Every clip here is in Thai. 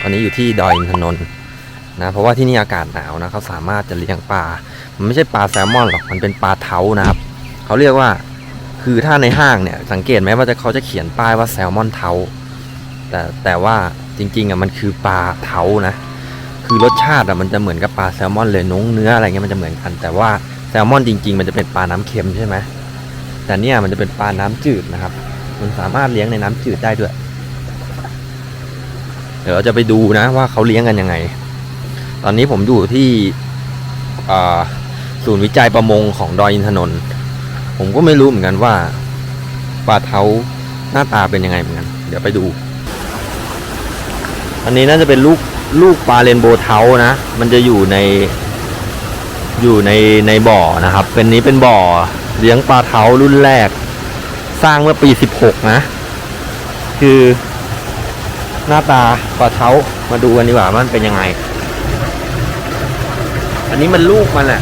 ตอนนี้อยู่ที่ดอยอินทนนท์นะเพราะว่าที่นี่อากาศหนาวนะเขาสามารถจะเลี้ยงปลา มันไม่ใช่ปลาแซลมอนหรอกมันเป็นปลาเท้านะครับเขาเรียกว่าคือถ้าในห้างเนี่ยสังเกตไหมว่าจะเขาจะเขียนป้ายว่าแซลมอนเท้าแต่แต่ว่าจริงๆอะมันคือปลาเท้านะคือรสชาติอะมันจะเหมือนกับปลาแซลมอนเลยนุ้งเนื้ออะไรเงี้ยมันจะเหมือนกัน แต่ว่าแซลมอนจริง ๆ มันจะเป็นปลาน้ำเค็มใช่ไหมแต่เนี่ยมันจะเป็นปลาน้ำจืดนะครับ มันสามารถเลี้ยงในน้ำจืดได้ด้วย เดี๋ยวเราจะไปดูนะว่าเขาเลี้ยงกันยังไง ตอนนี้ผมอยู่ที่ศูนย์วิจัยประมงของดอยอินทนนท์ผมก็ไม่รู้เหมือนกันว่าปลาเท้าหน้าตาเป็นยังไงเหมือนกัน เดี๋ยวไปดู อันนี้น่าจะเป็นลูกลูกปลาเรนโบว์เท้านะ มันจะอยู่ในอยู่ในในบ่อนะครับ เป็นนี้เป็นบ่อเลี้ยงปลาเท้ารุ่นแรก สร้างเมื่อปี 16 นะ คือ หน้าตาปลาเท้ามาดูกันดีกว่ามันเป็นยังไง อันนี้มันลูกมันอะ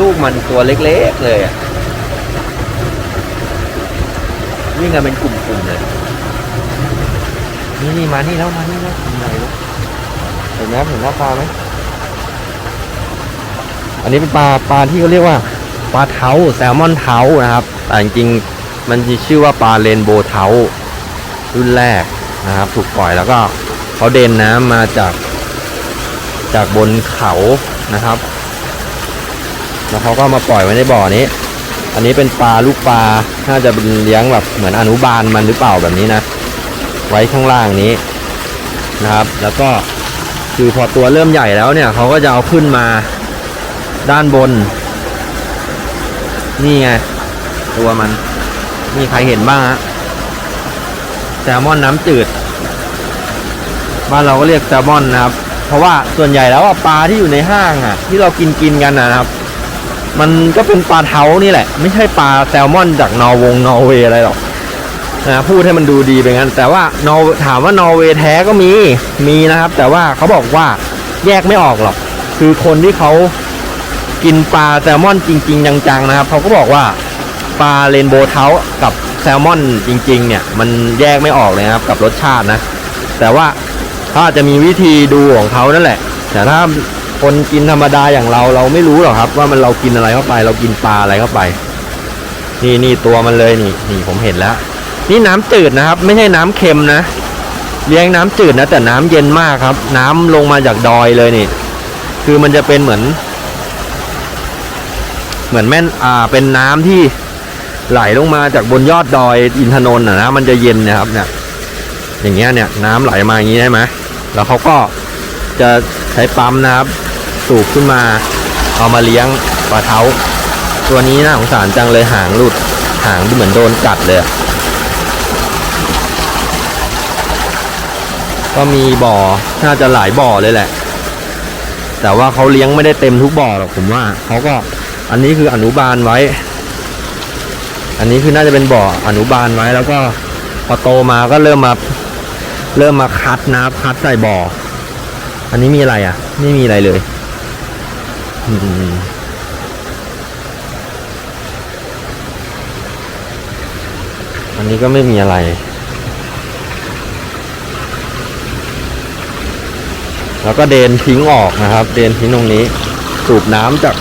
ลูกมันตัวเล็กๆเลยอะวิ่งกันเป็นกลุ่มๆเลยนี่นี่มานี่แล้วมานี่แล้วทำไงลูกเห็นไหมเห็นหน้าปลาไหมอันนี้เป็นปลาปลาที่เขาเรียกว่าปลาเท้าแซลมอนเท้านะครับ แต่จริงๆมันจะชื่อว่าปลาเรนโบว์เท้ารุ่นแรก นะครับ ถูกปล่อยแล้วก็เขาเดินน้ำมาจากจากบนเขานะครับ แล้วเขาก็มาปล่อยไว้ในบ่อนี้ อันนี้เป็นปลาลูกปลา น่าจะเป็นเลี้ยงแบบเหมือนอนุบาลมันหรือเปล่าแบบนี้นะ ไว้ข้างล่างนี้นะครับ แล้วก็คือพอตัวเริ่มใหญ่แล้วเนี่ยเขาก็จะเอาขึ้นมาด้านบน นี่ไง ตัวมัน มีใครเห็นบ้างฮะ แซลมอนน้ำจืด บ้านเราก็เรียกแซลมอนนะครับ เพราะว่าส่วนใหญ่แล้วปลาที่อยู่ในห้างอะที่เรากินกินกันนะครับ มันก็เป็นปลาเท้านี่แหละ ไม่ใช่ปลาแซลมอนจากนอร์วงนอร์เวย์อะไรหรอกนะพูดให้มันดูดีไปงั้น แต่ว่านอร์ถามว่านอร์เวย์แท้ก็มีมีนะครับ แต่ว่าเขาบอกว่าแยกไม่ออกหรอก คือคนที่เขากินปลาแซลมอนจริง ๆ จังๆนะครับเขาก็บอกว่าปลาเรนโบว์เท้ากับ แซลมอนจริง ๆ เนี่ย มันแยกไม่ออกเลยนะครับ กับรสชาตินะ แต่ว่าเขาอาจจะมีวิธีดูของเขานั่นแหละ แต่ถ้าคนกินธรรมดาอย่างเราเราไม่รู้หรอกครับ ว่ามันเรากินอะไรเข้าไป เรากินปลาอะไรเข้าไป นี่นี่ตัวมันเลยนี่นี่ผมเห็นแล้ว นี่น้ำจืดนะครับ ไม่ใช่น้ำเค็มนะเลี้ยงน้ำจืดนะแต่น้ำเย็นมากครับ น้ำลงมาจากดอยเลยนี่ คือมันจะเป็นเหมือน เหมือนแม่นอ่าเป็นน้ำที่ ไหลลงมาจากบนยอดดอยอินทนนท์นะนะมันจะเย็นนะครับเนี่ยอย่างเงี้ยเนี่ยน้ำไหลมาอย่างนี้ใช่ไหมแล้วเขาก็จะใช้ปั๊มนะครับ สูบขึ้นมาเอามาเลี้ยงปลาเท้า ตัวนี้น่าสงสารจังเลยหางหลุดหางดูเหมือนโดนกัดเลย ก็มีบ่อน่าจะหลายบ่อเลยแหละ แต่ว่าเขาเลี้ยงไม่ได้เต็มทุกบ่อหรอกผมว่าเขาก็อันนี้คืออนุบาลไว้ อันนี้คือน่าจะเป็นบ่ออนุบาลไว้ แล้วก็พอโตมาก็เริ่มมาเริ่มมาคัดน้ำคัดใส่บ่อ อันนี้มีอะไรอะ ไม่มีอะไรเลยอันนี้ก็ไม่มีอะไร แล้วก็เดนทิ้งออกนะครับ เดนทิ้งตรงนี้ สูบน้ำจาก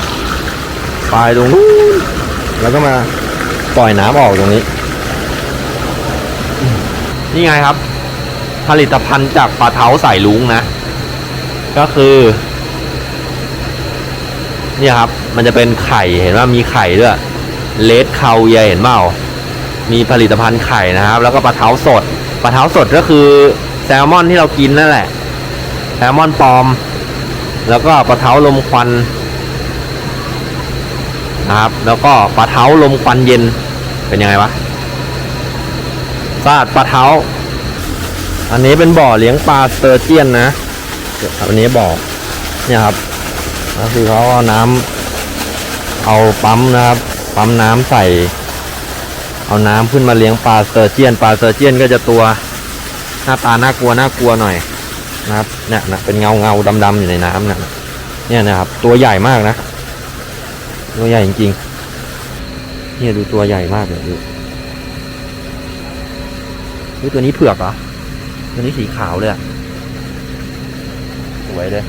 ปลายตรงนู้นแล้วก็มา ปล่อยน้ำออกตรงนี้ นี่ไงครับ ผลิตภัณฑ์จากปลาเท้าสายลุงนะ ก็คือ เนี่ยครับ มันจะเป็นไข่เห็นว่ามีไข่ด้วยเลดคาเวียเห็นเปล่ามีผลิตภัณฑ์ไข่นะครับ แล้วก็ปลาเท้าสดปลาเท้าสดก็คือแซลมอนที่เรากินนั่นแหละแซลมอนปลอม แล้วก็ปลาเท้าลมควัน นะครับ แล้วก็ปลาเท้าลมควันเย็นเป็นยังไงวะซาดปลาเท้า อันนี้เป็นบ่อเลี้ยงปลาสเตอร์เจียนนะอันนี้บ่อเนี่ยครับก็คือเขาเอาน้ำเอาปั๊มนะครับ ปั๊มน้ำใส่ เอาน้ำขึ้นมาเลี้ยงปลาสเตอร์เจียน ปลาสเตอร์เจียนก็จะตัวหน้าตาน่ากลัวน่ากลัวหน่อยนะครับเนี่ยนะเป็นเงาเงาดำๆอยู่ในน้ำนะเนี่ยนะครับ ตัวใหญ่มากนะ ตัวใหญ่จริงๆเนี่ยดูตัวใหญ่มากเลยดูดูตัวนี้เผือกเหรอ ตัวนี้สีขาวเลยอะวยเลย